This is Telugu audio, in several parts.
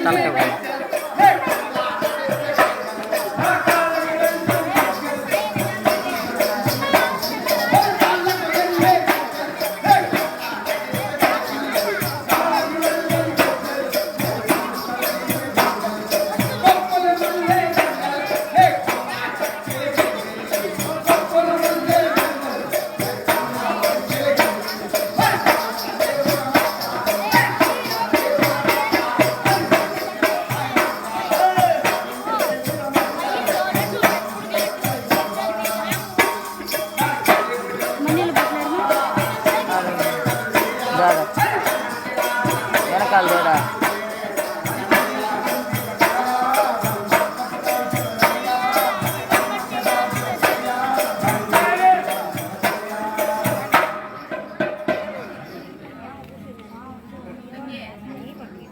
తలకాయ వెనకాల చూడా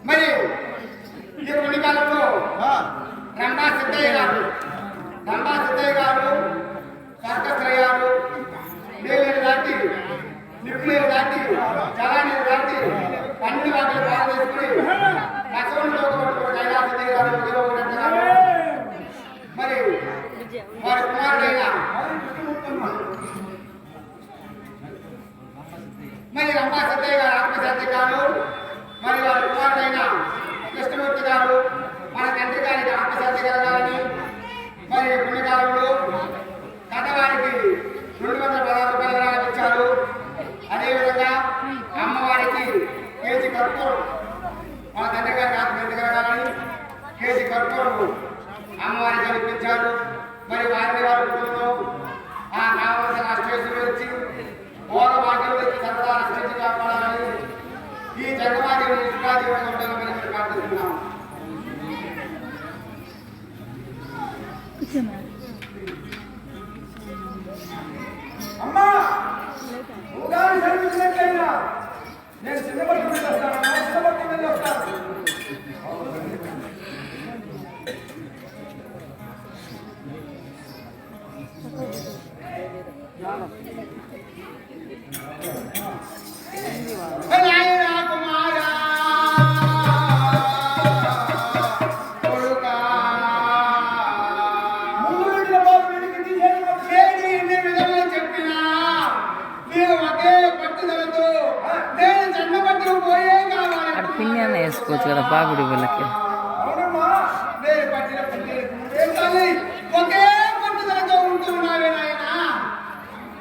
మరి ఈ కొన్ని అన్ని వాటిని కైలాస మరి వారి కుమారుడైన మరి రంగా సత్తయ్య గారు ఆత్మశాంతి గారు మరి వారి కుమారుడైన కృష్ణమూర్తి గారు మన తండ్రి గారికి ఆత్మశాంతి మరి పుణ్యకాలంలో కథవారికి రెండు వందల పదహారు రూపాయలు ఇచ్చారు. అదేవిధంగా కర్పూరం. మన తండ్రి గారికి ఆత్మశాంతి కేజీ కర్పూరం అమ్మవారికి మరి వారి కుటుంబంలో ఆ కావలసిన అష్టేశ్వరులు వచ్చి ఓల వచ్చి సరదా అష్టేసి కాపాడాలని ఈ జగమాదేవి ఉండాలని అమ్మా నేను చిన్నపడి వస్తాను పిన్ని అన్న వేసుకోవచ్చు కదా బాగుడి వీళ్ళకి అవునమ్మా నేను పట్టిన పట్టి ఏం తల్లి ఒకే పట్టుదలతో ఉంటున్నావే నాయనా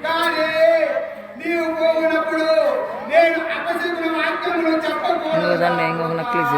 కానీ నీవు పోయినప్పుడు నేను అపశకున వాక్యములు చెప్పకూడదు ఇంకో దాన్ని ఇంకొక నక్లీస్ చేసుకోవాలి కానీ ఆ దేవుడి బిడ్డలకు జరుగుతుంది కానీ కొడుక ఉమ్. అజమానే వెళ్ళవనా నా కొడుక చూస్తే వాళ్ళ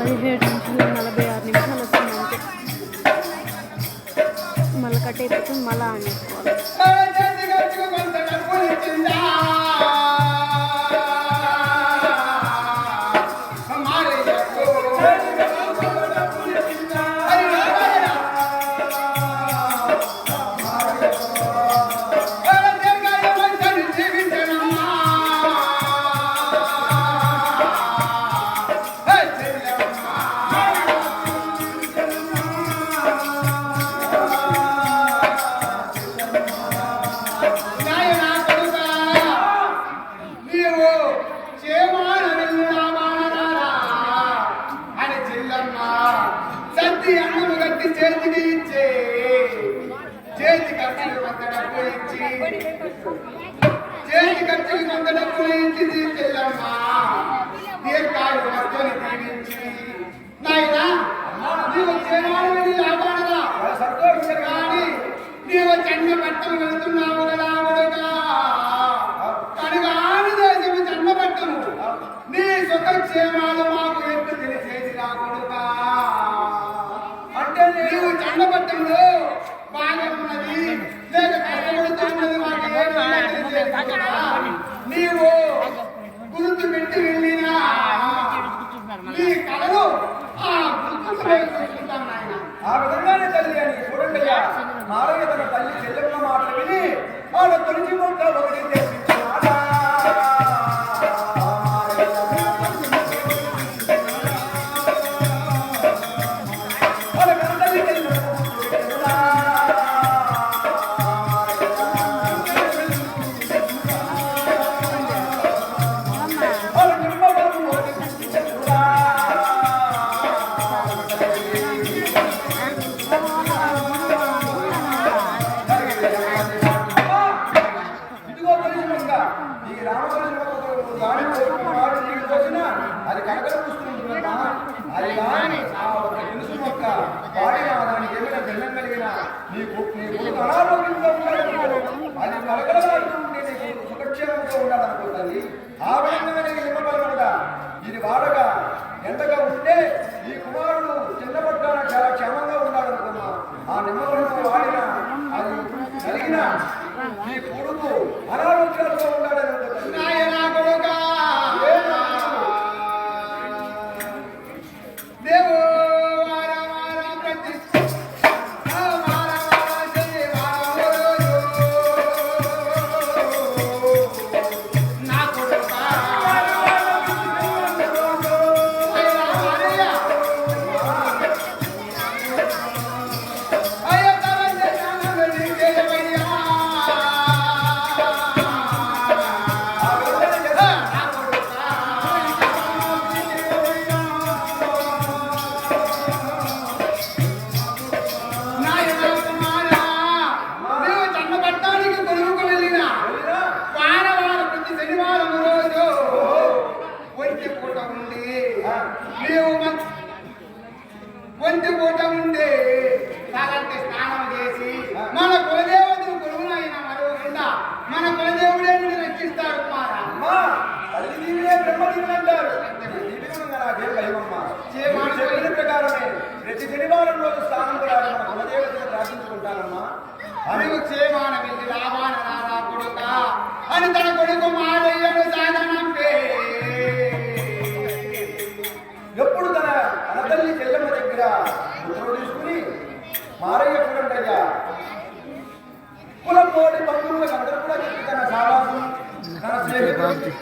పదిహేడు నిమిషాలు నలభై ఆరు నిమిషాలు వస్తుంది అంతే మళ్ళీ కట్ అయిపోతుంది మళ్ళీ ఆన్ చేసుకోవాలి. నాయనా డబ్బులు ఇచ్చి చేతి ఖర్చులు కొంత డబ్బులు ఇచ్చి దీర్ఘాలు దీవించి నాయనా నీవు చేమాన వెళ్ళి లాభాడరా కానీ నీవు పట్టం వెళ్తున్నావు కదా కనుగాని దేశము జన్మ పట్టము నీ సుఖక్షేమాలు మాకు ఎట్టు తెలిసేది నా అంటే నీవు జన్మ నార్మల్ ఆ నీకు నీ కొడుకు అనారోగ్యంగా అది కలకలలాడుతూ ఉంటే నీకు సుఖక్షేమంగా ఉండాలనుకుంటుంది. ఆ విధంగా నీకు ఇది వాడగా ఎంతగా ఉంటే ఈ కుమారుడు చిన్నపట్టాన చాలా క్షేమంగా ఉన్నాడనుకున్నా ఆ నిమ్మ ఒంటి పూట ఉండి తలంటి స్నానం చేసి మన కులదేవతను మన కులదేవుడే రక్షిస్తాడు చేయమని మీరు చెప్పిన ప్రకారమే ప్రతి శనివారం రోజు స్నానం కూడా మన కులదేవతను ప్రార్థించుకుంటానమ్మా అని నీవు క్షేమాన వెళ్ళి లాభాన రారా కొడుక అని తన verdade.